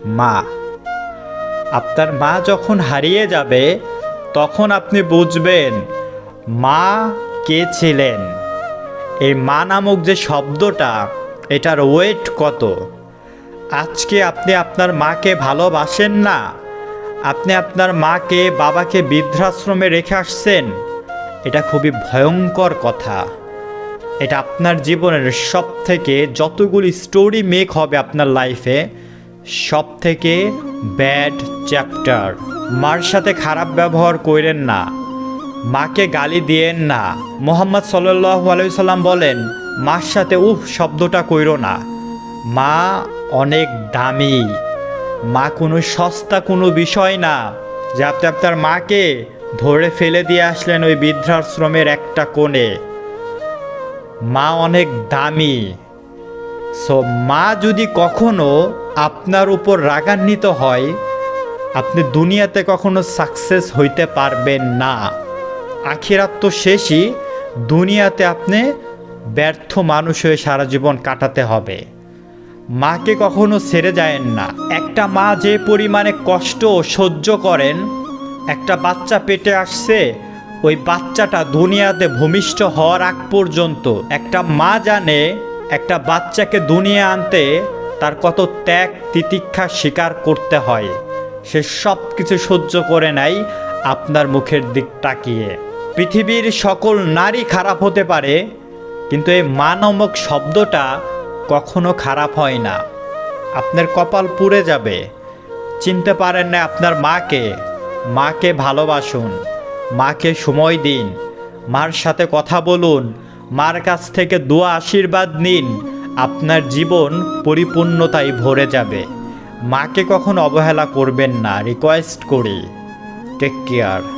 মা, আপনার মা যখন হারিয়ে যাবে, তখন আপনি বুঝবেন মা কে ছিলেন। এই মা নামক যে শব্দটা, এটার ওয়েট কত? আজকে আপনি আপনার মাকে ভালোবাসেন না? আপনি আপনার মাকে, বাবাকে বৃদ্ধাশ্রমে রেখে আসছেন? এটা খুবই ভয়ঙ্কর কথা। এটা আপনার জীবনের সব থেকে যতগুলি স্টোরি মেক হবে আপনার লাইফে সব থেকে ব্যাড চ্যাপ্টার। মার সাথে খারাপ ব্যবহার করেন না। মাকে গালি দিয়েন না। মোহাম্মদ সাল্লাহ আলাইসাল্লাম বলেন, মার সাথে উফ শব্দটা কইর না। মা অনেক দামি। মা কোনো সস্তা কোনো বিষয় না। যে আপনি আপনার মাকে ধরে ফেলে দিয়ে আসলেন ওই বৃদ্ধাশ্রমের একটা কোণে। মা অনেক দামি। সো মা যদি কখনো আপনার উপর রাগান্বিত হয়, আপনি দুনিয়াতে কখনো সাকসেস হইতে পারবেন না। আখিরাত তো শেষই, দুনিয়াতে আপনি ব্যর্থ মানুষ হয়ে সারা জীবন কাটাতে হবে। মাকে কখনো ছেড়ে যায়েন না। একটা মা যে পরিমাণে কষ্ট সহ্য করেন, একটা বাচ্চা পেটে আসছে, ওই বাচ্চাটা দুনিয়াতে ভূমিষ্ঠ হওয়ার আগ পর্যন্ত একটা মা জানে একটা বাচ্চাকে দুনিয়া আনতে তার কত ত্যাগ তিতিক্ষা স্বীকার করতে হয়। সে সব কিছু সহ্য করে নেয় আপনার মুখের দিক তাকিয়ে। পৃথিবীর সকল নারী খারাপ হতে পারে, কিন্তু এই মা নামক শব্দটা কখনো খারাপ হয় না। আপনার কপাল পুড়ে যাবে। চিনতে পারেন না আপনার মাকে। মাকে ভালোবাসুন। মাকে সময় দিন। মার সাথে কথা বলুন। মার কাছ থেকে দোয়া আশীর্বাদ নিন, আপনার জীবন পরিপূর্ণতায় ভরে যাবে। মাকে কখন অবহেলা করবেন না রিকোয়েস্ট করি। Take care